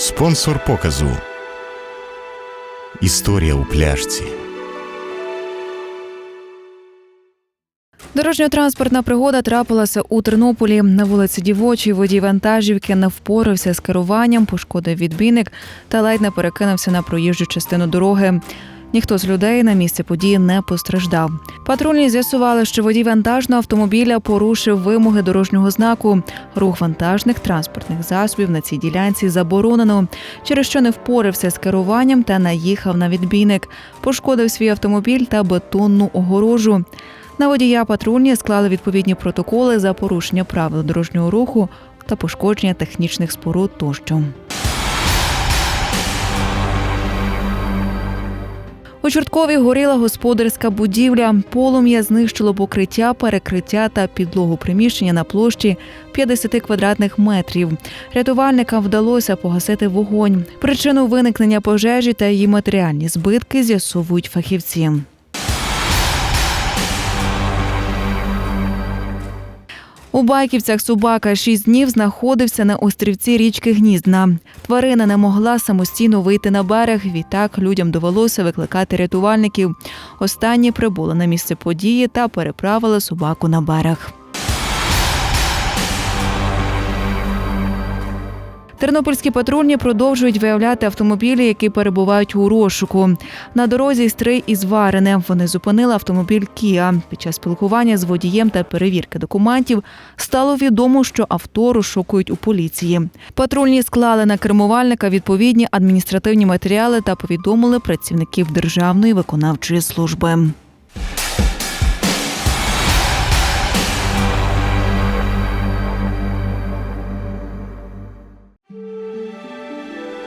Спонсор показу. Історія у пляшці. Дорожньо-транспортна пригода трапилася у Тернополі. На вулиці Дівочій водій вантажівки не впорався з керуванням, пошкодив відбійник та ледь не перекинувся на проїжджу частину дороги. Ніхто з людей на місці події не постраждав. Патрульні з'ясували, що водій вантажного автомобіля порушив вимоги дорожнього знаку. Рух вантажних транспортних засобів на цій ділянці заборонено, через що не впорався з керуванням та наїхав на відбійник. Пошкодив свій автомобіль та бетонну огорожу. На водія патрульні склали відповідні протоколи за порушення правил дорожнього руху та пошкодження технічних споруд тощо. У Чорткові горіла господарська будівля. Полум'я знищило покриття, перекриття та підлогу приміщення на площі 50 квадратних метрів. Рятувальникам вдалося погасити вогонь. Причину виникнення пожежі та її матеріальні збитки з'ясовують фахівці. У Байківцях собака шість днів знаходився на острівці річки Гніздна. Тварина не могла самостійно вийти на берег. Відтак людям довелося викликати рятувальників. Останні прибули на місце події та переправили собаку на берег. Тернопільські патрульні продовжують виявляти автомобілі, які перебувають у розшуку. На дорозі стрий із Варене. Вони зупинили автомобіль Кіа. Під час спілкування з водієм та перевірки документів стало відомо, що авто розшукують у поліції. Патрульні склали на кермувальника відповідні адміністративні матеріали та повідомили працівників Державної виконавчої служби.